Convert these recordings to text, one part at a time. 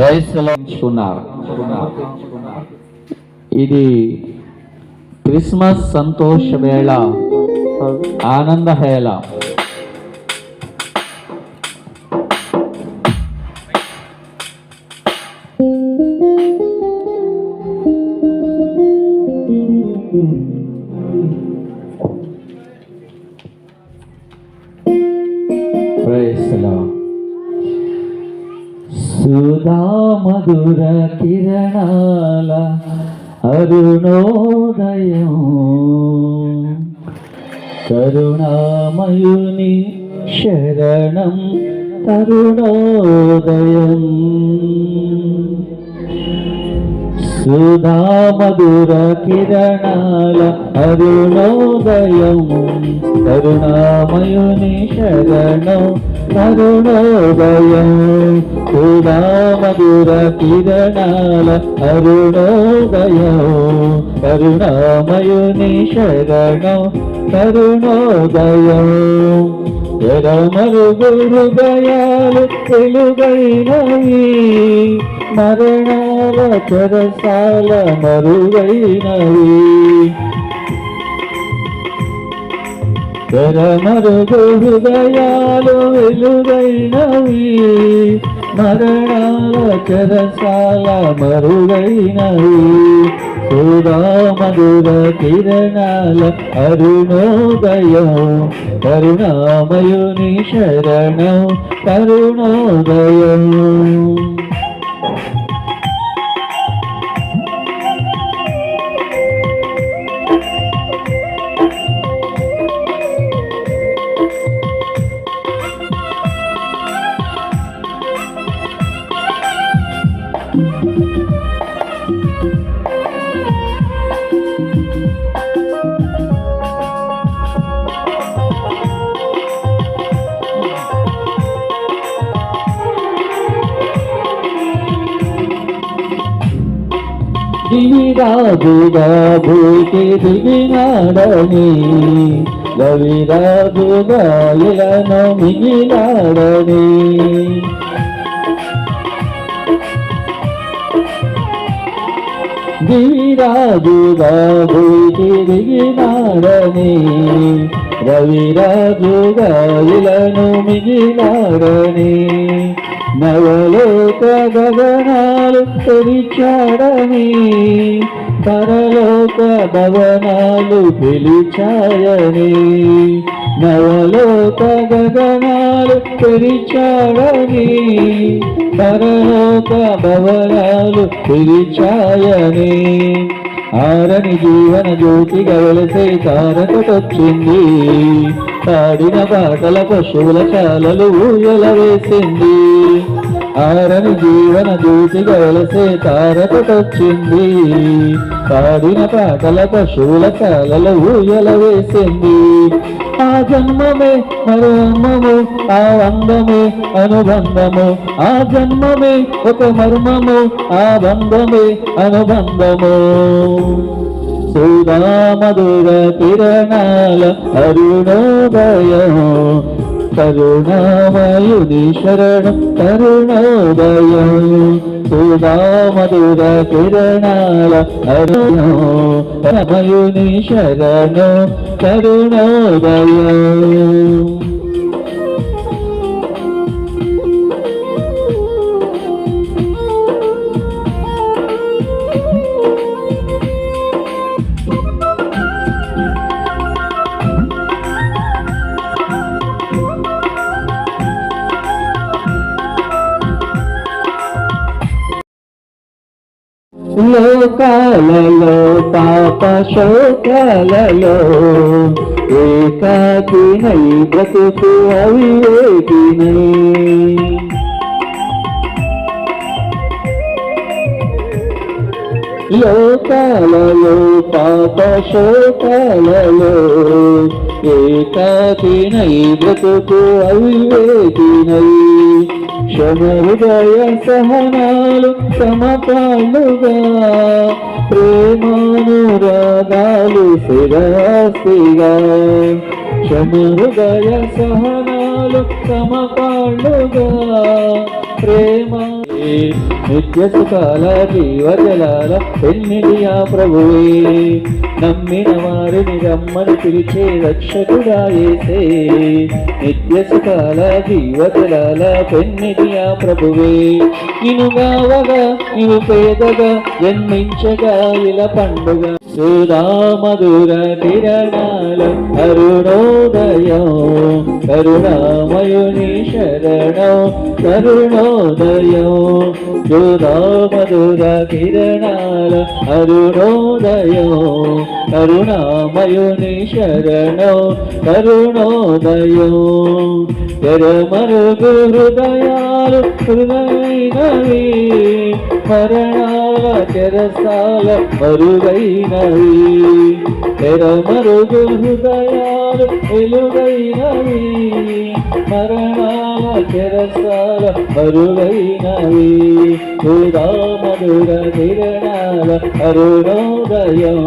క్రైస్తవున్నారు ఇది క్రిస్మస్ సంతోష వేళ ఆనంద హేళ Praise the Lord. సుధా మధుర కిరణాల అరుణోదయం. కరుణామయుని శరణం తరుణోదయం సుధా మధుర కిరణాల అరుణోదయం కరుణామయుని శరణం అరుణోదయం. సుధా మధుర కిరణాల అరుణోదయం కరుణామయుని శరణం తరుణోదయం ఎరమరుగు హృదయాలు తెలుగైనవి మరణాల చెరసాల మరుగైనవి ఎరమరుగు హృదయాలు వెలుగైనవి మరణాల చెరసాల మరుగైనవి సురామధుర కిరణాల అరుణోదయం కరుణామయుని శరణం కరుణోదయం దివిరాజుగా భూకి దిగినాడని రవిరాజుగా ఇలను మిగిలాడని దివిరాజుగా భూకి దిగినాడని రవిరాజుగా ఇలను మిగిలాడని నవలోక గగనాలు తెరిచాడని పరలోక భవనాలు పిలిచాయని నవలోక గగనాలు పిలిచాడని పరలోక భవనాలు పిలిచాయని. ఆరని జీవన జ్యోతిగా వెలిసే తారకటొచ్చింది. పాడిన పాటల పశువుల చాలలు ఊయల వేసింది. ఆరని జీవన జ్యోతిగా వెలిసే తారకటొచ్చింది పాడిన పాటల పశువుల చాలలు ఊయల వేసింది. ఆ జన్మమే మరమము ఆ అందమే అనుబంధము. ఆ జన్మమే ఒక మర్మము ఆ బంధమే అనుబంధము. సుధామధుర కిరణాల అరుణోదయం కరుణామయుని శరణం కరుణోదయం. సుధామధుర కిరణాల అరుణమయుని శరణం కరుణోదయం. లోకాలలో పాప శోకాలలో ఏకాకినై బ్రతుకు అవివేకినై. లోకాలలో పాప శోకాలలో ఏకాకినై బ్రతుకు అవివేకినై. క్షమహృదయ సహనాలు సమపాలుగా ప్రేమానురాగాలు శిరాసిగా క్షమహృదయ సహనాలు సమపాలుగా ప్రేమ. నిత్య సుఖాల జీవజలాల పెన్నిదియా ప్రభువే? నమ్మిన వారిని రమ్మని పిలిచే రక్షకుడా ఏసే. నిత్య సుఖాల జీవజలాల పెన్నిదియా ప్రభువే? నిను గావగా నీవు పేదగా జన్మించగా ఇలా పండుగ. సుధామధుర మధుర కరుణోదయం కరుణామయుని శరణం కరుణోదయం సుధామధుర కిరణాల అరుణోదయం కరుణామయుని శరణం కరుణోదయం తెరమరుగు హృదయాలు హృదయమైనవి మరణాల తెరసాల మరుగైనవి. తెర మరుగు హృదయాలు వెలుగైనవి. మరణాల తెరసాల మరుగైనవి. మధుర కిరణాల అరుణోదయం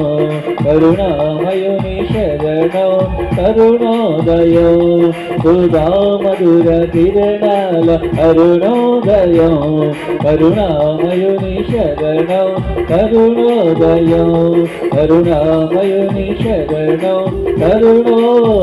కరుణామయుని శరణో అరుణోదయం సుధా మధుర కిరణాల అరుణోదయం కరుణామయుని శరణం కరుణోదయం. కరుణామయుని శరణం కరుణోదయం.